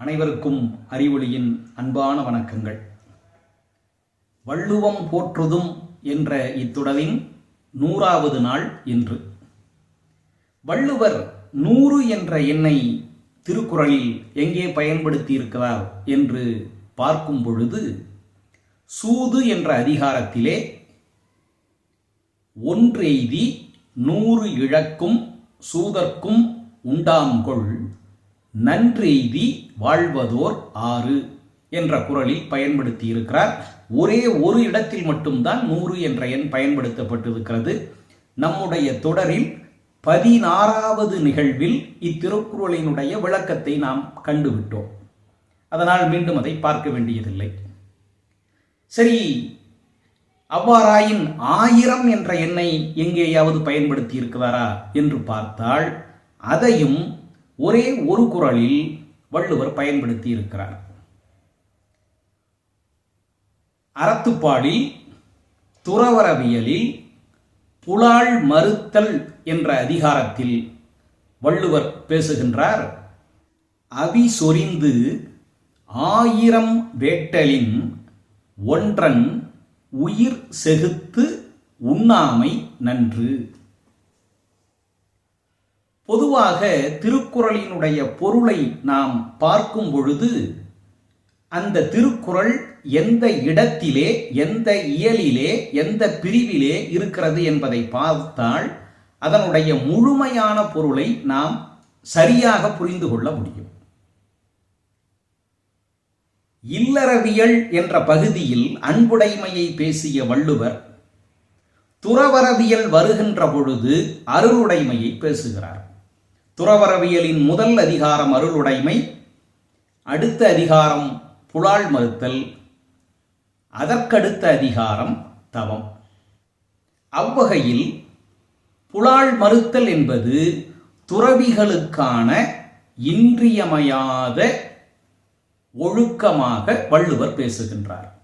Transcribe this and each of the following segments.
அனைவருக்கும் அறிவொளியின் அன்பான வணக்கங்கள். வள்ளுவம் போற்றுதும் என்ற இத்துடலின் நூறாவது நாள் இன்று. வள்ளுவர் நூறு என்ற எண்ணை திருக்குறளில் எங்கே பயன்படுத்தியிருக்கிறார் என்று பார்க்கும் பொழுது சூது என்ற அதிகாரத்திலே ஒன்றெய்தி நூறு இழக்கும் சூதர்க்கும் உண்டாம்கொள் நன்றெய்தி வாழ்வதோர் ஆறு என்ற குரலில் பயன்படுத்தி இருக்கிறார் ஒரே ஒரு இடத்தில் மட்டும்தான் நூறு என்ற எண் பயன்படுத்தப்பட்டிருக்கிறது. நம்முடைய தொடரில் பதினாறாவது நிகழ்வில் இத்திருக்குறளினுடைய விளக்கத்தை நாம் கண்டுவிட்டோம். அதனால் மீண்டும் அதை பார்க்க வேண்டியதில்லை. சரி அவ்வாறாயின் ஆயிரம் என்ற எண்ணை எங்கேயாவது பயன்படுத்தி இருக்கிறாரா என்று பார்த்தால் அதையும் ஒரே ஒரு குரலில் வள்ளுவர் பயன்படுத்தி இருக்கிறார். அறத்துப்பாடில் துறவரவியலில் புலால் மறுத்தல் என்ற அதிகாரத்தில் வள்ளுவர் பேசுகின்றார். அவி சொரிந்து ஆயிரம் வேட்டலின் ஒன்றன் உயிர் செகுத்து உண்ணாமை நன்று. பொதுவாக திருக்குறளினுடைய பொருளை நாம் பார்க்கும் பொழுது அந்த திருக்குறள் எந்த இடத்திலே எந்த இயலிலே எந்த பிரிவிலே இருக்கிறது என்பதை பார்த்தால் அதனுடைய முழுமையான பொருளை நாம் சரியாக புரிந்து கொள்ள முடியும். இல்லறவியல் என்ற பகுதியில் அன்புடைமையை பேசிய வள்ளுவர் துறவரவியல் வருகின்ற பொழுது அருளுடைமையை பேசுகிறார். துறவரவியலின் முதல் அதிகாரம் அருளுடைமை அடுத்த அதிகாரம் புலால் மறுத்தல் அதற்கடுத்த அதிகாரம் தவம். அவ்வகையில் புலால் மறுத்தல் என்பது துறவிகளுக்கான இன்றியமையாத ஒழுக்கமாக வள்ளுவர் பேசுகின்றார்.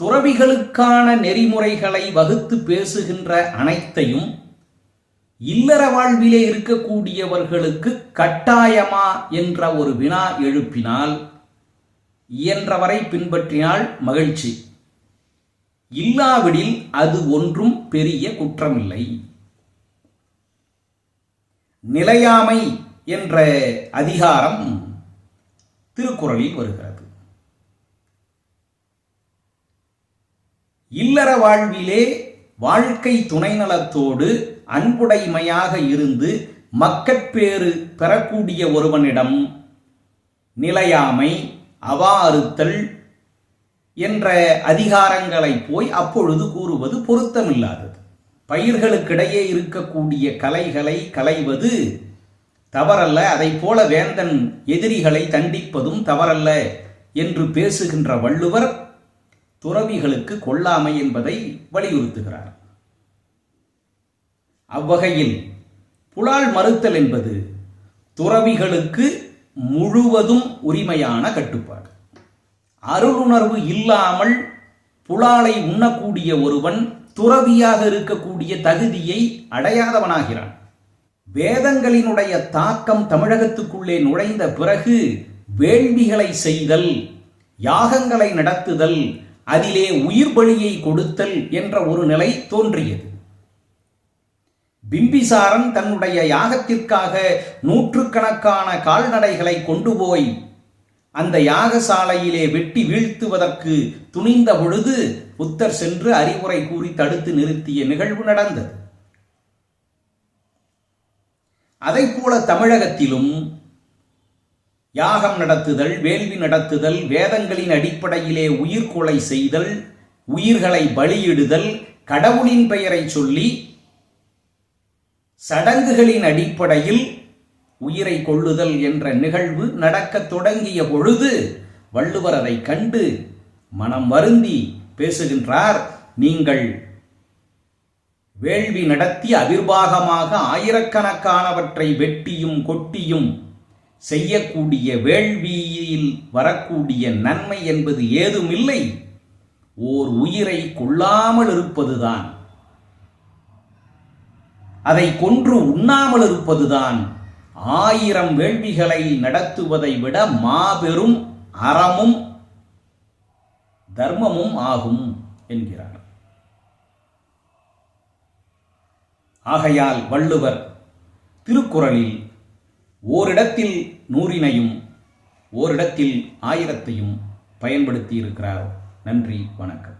துறவிகளுக்கான நெறிமுறைகளை வகுத்து பேசுகின்ற அனைத்தையும் இல்லற வாழ்விலே இருக்கக்கூடியவர்களுக்கு கட்டாயமா என்ற ஒரு வினா எழுப்பினால் இயன்றவரை பின்பற்றினால் மகிழ்ச்சி. இல்லாவிடில் அது ஒன்றும் பெரிய குற்றமில்லை. நிலையாமை என்ற அதிகாரம் திருக்குறளில் வருகிறது. இல்லற வாழ்விலே வாழ்க்கை துணை நலத்தோடு அன்புடைமையாக இருந்து மக்கட்பேறு பெறக்கூடிய ஒருவனிடம் நிலையாமை அவாறுத்தல் என்ற அதிகாரங்களை போய் அப்பொழுது கூறுவது பொருத்தமில்லாதது. பயிர்களுக்கிடையே இருக்கக்கூடிய கலைகளை களைவது தவறல்ல. அதை போல வேந்தன் எதிரிகளை தண்டிப்பதும் தவறல்ல என்று பேசுகின்ற வள்ளுவர் துறவிகளுக்கு கொள்ளாமை என்பதை வலியுறுத்துகிறார். அவ்வகையில் புலால் மறுத்தல் என்பது துறவிகளுக்கு முழுவதும் உரிமையான கட்டுப்பாடு. அருளுணர்வு இல்லாமல் புலாலை உண்ணக்கூடிய ஒருவன் துறவியாக இருக்கக்கூடிய தகுதியை அடையாதவனாகிறான். வேதங்களினுடைய தாக்கம் தமிழகத்துக்குள்ளே நுழைந்த பிறகு வேள்விகளை செய்தல் யாகங்களை நடத்துதல் அதிலே உயிர் பலியை கொடுத்தல் என்ற ஒரு நிலை தோன்றியது. பிம்பிசாரன் தன்னுடைய யாகத்திற்காக நூற்றுக்கணக்கான கால்நடைகளை கொண்டு போய் அந்த யாகசாலையிலே வெட்டி வீழ்த்துவதற்கு துணிந்த பொழுது புத்தர் சென்று அறிவுரை கூறி தடுத்து நிறுத்திய நிகழ்வு நடந்தது. அதை போல தமிழகத்திலும் யாகம் நடத்துதல் வேள்வி நடத்துதல் வேதங்களின் அடிப்படையிலே உயிர்கொலை செய்தல் உயிர்களை பலியிடுதல் கடவுளின் பெயரை சொல்லி சடங்குகளின் அடிப்படையில் உயிரை கொள்ளுதல் என்ற நிகழ்வு நடக்கத் தொடங்கிய பொழுது வள்ளுவர் அதை கண்டு மனம் வருந்தி பேசுகின்றார் நீங்கள் வேள்வி நடத்தி அவிர்வாகமாக ஆயிரக்கணக்கானவற்றை வெட்டியும் கொட்டியும் செய்யக்கூடிய வேள்வியில் வரக்கூடிய நன்மை என்பது ஏதுமில்லை. ஓர் உயிரை கொள்ளாமல் இருப்பதுதான். அதை கொன்று உண்ணாமல் இருப்பதுதான் ஆயிரம் வேள்விகளை நடத்துவதை விட மாபெரும் அறமும் தர்மமும் ஆகும் என்கிறார். ஆகையால் வள்ளுவர் திருக்குறளில் ஓரிடத்தில் நூறினையும் ஓரிடத்தில் ஆயிரத்தையும் பயன்படுத்தி இருக்கிறார் நன்றி வணக்கம்.